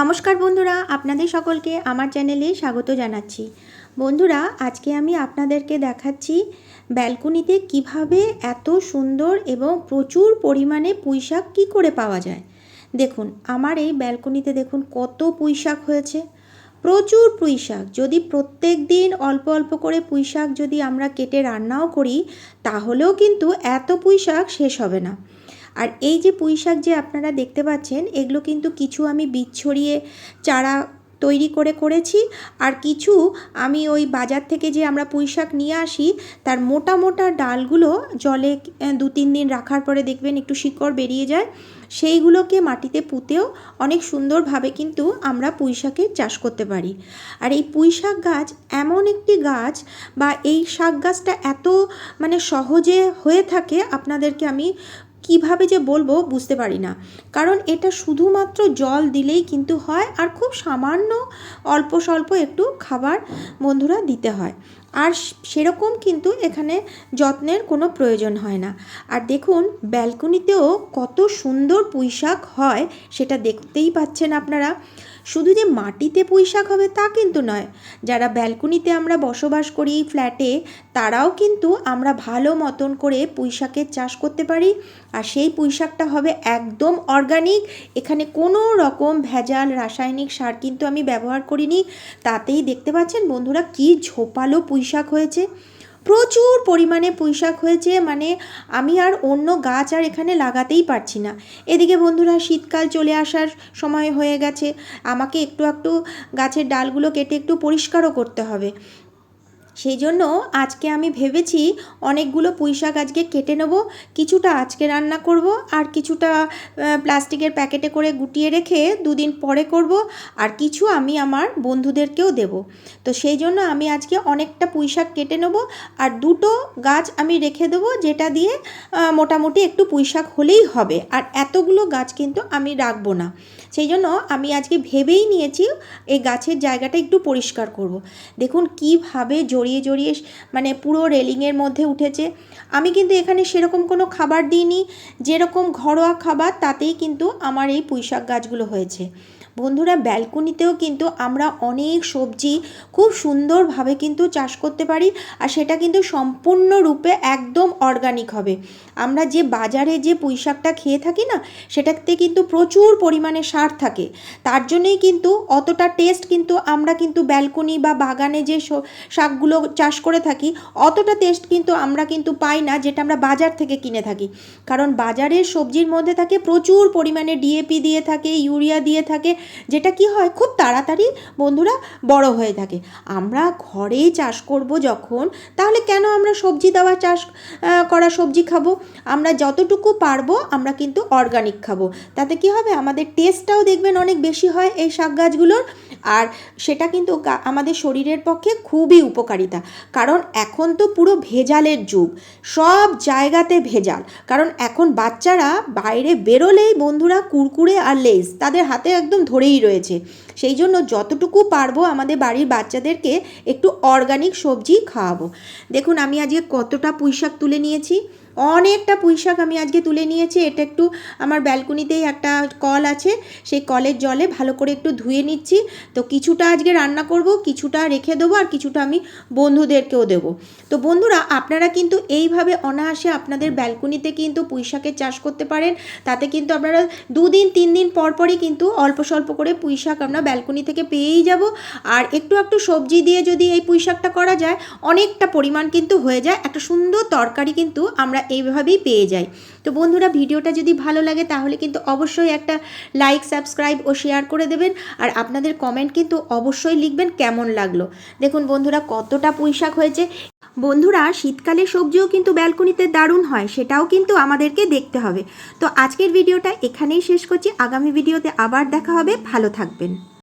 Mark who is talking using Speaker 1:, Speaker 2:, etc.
Speaker 1: নমস্কার বন্ধুরা, আপনাদের সকলকে আমার চ্যানেলে স্বাগত জানাচ্ছি। বন্ধুরা, আজকে আমি আপনাদেরকে দেখাচ্ছি ব্যালকনিতে কীভাবে এত সুন্দর এবং প্রচুর পরিমাণে পুঁইশাক কী করে পাওয়া যায়। দেখুন, আমার এই ব্যালকনিতে দেখুন কত পুঁইশাক হয়েছে। প্রচুর পুঁইশাক, যদি প্রত্যেক দিন অল্প অল্প করে পুঁইশাক যদি আমরা কেটে রান্নাও করি, তাহলেও কিন্তু এত পুঁইশাক শেষ হবে না। আর এই যে পুঁই শাক যে আপনারা দেখতে পাচ্ছেন, এগুলো কিন্তু কিছু আমি বীজ ছড়িয়ে চারা তৈরি করে করেছি। আর কিছু আমি ওই বাজার থেকে যে আমরা পুঁই শাক নিয়ে আসি, তার মোটা মোটা ডালগুলো জলে দু তিন দিন রাখার পরে দেখবেন একটু শিকড় বেরিয়ে যায়। সেইগুলোকে মাটিতে পুঁতেও অনেক সুন্দরভাবে কিন্তু আমরা পুঁই শাকের চাষ করতে পারি। আর এই পুঁই শাক গাছ এমন একটি গাছ বা এই শাক গাছটা এত মানে সহজে হয়ে থাকে, আপনাদেরকে আমি কীভাবে যে বলব বুঝতে পারি না। কারণ এটা শুধুমাত্র জল দিলেই কিন্তু হয় আর খুব সামান্য অল্প স্বল্প একটু খাবার বন্ধুরা দিতে হয়। আর সেরকম কিন্তু এখানে যত্নের কোনো প্রয়োজন হয় না। আর দেখুন, ব্যালকনিতেও কত সুন্দর পুঁইশাক হয়, সেটা দেখতেই পাচ্ছেন আপনারা। শুধু যে মাটিতে পুঁইশাক হবে তা কিন্তু নয়, যারা ব্যালকনিতে আমরা বসবাস করি ফ্ল্যাটে, তারাও কিন্তু আমরা ভালো মতন করে পুঁইশাকের চাষ করতে পারি। আর সেই পুঁইশাকটা হবে একদম অর্গানিক। এখানে কোনো রকম ভেজাল রাসায়নিক সার কিন্তু আমি ব্যবহার করিনি। তাতেই দেখতে পাচ্ছেন বন্ধুরা, কি ঝোপালো পুঁইশাক হয়েছে। প্রচুর পরিমাণে পুঁইশাক হয়েছে মানে আমি আর অন্য গাছ আর এখানে লাগাতেই পারছি না। এদিকে বন্ধুরা, শীতকাল চলে আসার সময় হয়ে গেছে। আমাকে একটু একটু গাছের ডালগুলো কেটে একটু পরিষ্কারও করতে হবে। সেই জন্য আজকে আমি ভেবেছি অনেকগুলো পুঁই শাক আজকে কেটে নেব, কিছুটা আজকে রান্না করব আর কিছুটা প্লাস্টিকের প্যাকেটে করে গুটিয়ে রেখে দুদিন পরে করব আর কিছু আমি আমার বন্ধুদেরকেও দেব তো সেই জন্য আমি আজকে অনেকটা পুঁই শাক কেটে নেব আর দুটো গাছ আমি রেখে দেবো যেটা দিয়ে মোটামুটি একটু পুঁই শাক হলেই হবে আর এতগুলো গাছ কিন্তু আমি রাখব না সেই জন্য আমি আজকে ভেবেই নিয়েছি এই গাছের জায়গাটা একটু পরিষ্কার করব। দেখুন কীভাবে জড়িয়ে জড়িয়ে জড়িয়ে মানে পুরো রেলিংয়ের মধ্যে উঠেছে। আমি কিন্তু এখানে সেরকম কোনো খাবার দিইনি। যেরকম ঘরোয়া খাবার, তাতেই কিন্তু আমার এই পুঁইশাক গাছগুলো হয়েছে। বন্ধুরা ব্যালকনিতেও কিন্তু আমরা অনেক সবজি খুব সুন্দরভাবে কিন্তু চাষ করতে পারি আর সেটা কিন্তু সম্পূর্ণরূপে একদম অর্গানিক হবে। আমরা যে বাজারে যে পুঁই শাকটা খেয়ে থাকি না, সেটাতে কিন্তু প্রচুর পরিমাণে সার থাকে। তার জন্যই কিন্তু অতটা টেস্ট কিন্তু আমরা কিন্তু ব্যালকনি বা বাগানে যে শাকগুলো চাষ করে থাকি, অতটা টেস্ট কিন্তু আমরা কিন্তু পাই না যেটা আমরা বাজার থেকে কিনে থাকি। কারণ বাজারের সবজির মধ্যে থাকে প্রচুর পরিমাণে ডিএপি দিয়ে থাকে, ইউরিয়া দিয়ে থাকে যেটা কি হয়, খুব তাড়াতাড়ি বন্ধুরা বড় হয়ে থাকে। আমরা ঘরেই চাষ করব যখন, তাহলে কেন আমরা সবজি দেওয়া চাষ করা সবজি খাব? আমরা যতটুকু পারব, আমরা কিন্তু অর্গানিক খাব। তাতে কি হবে? আমাদের টেস্টটাও দেখবেন অনেক বেশি হয় এই শাক গাছগুলোর। আর সেটা কিন্তু আমাদের শরীরের পক্ষে খুবই উপকারিতা। কারণ এখন তো পুরো ভেজালের যুগ, সব জায়গাতে ভেজাল। কারণ এখন বাচ্চারা বাইরে বেরোলেই বন্ধুরা কুরকুরে আর লেস তাদের হাতে একদম ধরেই রয়েছে। সেই জন্য যতটুকু পারব আমাদের বাড়ির বাচ্চাদেরকে একটু অর্গানিক সবজি খাওয়াবো। দেখুন, আমি আজকে কতটা পুঁইশাক তুলে নিয়েছি। অনেকটা পুঁইশাক আমি আজকে তুলে নিয়েছি। এটা একটু আমার ব্যালকনিতেই একটা কল আছে, সেই কলের জলে ভালো করে একটু ধুয়ে নিচ্ছি। তো কিছুটা আজকে রান্না করব, কিছুটা রেখে দেবো আর কিছুটা আমি বন্ধুদেরকেও দেবো। তো বন্ধুরা, আপনারা কিন্তু এইভাবে অনায়াসে আপনাদের ব্যালকনিতে কিন্তু পুঁইশাকের চাষ করতে পারেন। তাতে কিন্তু আপনারা দুদিন তিন দিন পর পরই কিন্তু অল্প স্বল্প করে পুঁইশাক আমরা ব্যালকনি থেকে পেয়েই যাব। আর একটু একটু সবজি দিয়ে যদি এই পুঁইশাকটা করা যায়, অনেকটা পরিমাণ কিন্তু হয়ে যায়। একটা সুন্দর তরকারি কিন্তু আমরা এইভাবেই পেয়ে যাই তো বন্ধুরা, ভিডিওটা যদি ভালো লাগে তাহলে কিন্তু অবশ্যই একটা লাইক সাবস্ক্রাইব ও শেয়ার করে দেবেন। আর আপনাদের কমেন্ট কিন্তু অবশ্যই লিখবেন কেমন লাগল। দেখুন বন্ধুরা, কতটা পুঁইশাক হয়েছে। বন্ধুরা, শীতকালে সবজিও কিন্তু ব্যালকনিতে দারুণ হয়, সেটাও কিন্তু আমাদেরকে দেখতে হবে। তো আজকের ভিডিওটা এখানেই শেষ করছি। আগামী ভিডিওতে আবার দেখা হবে। ভালো থাকবেন।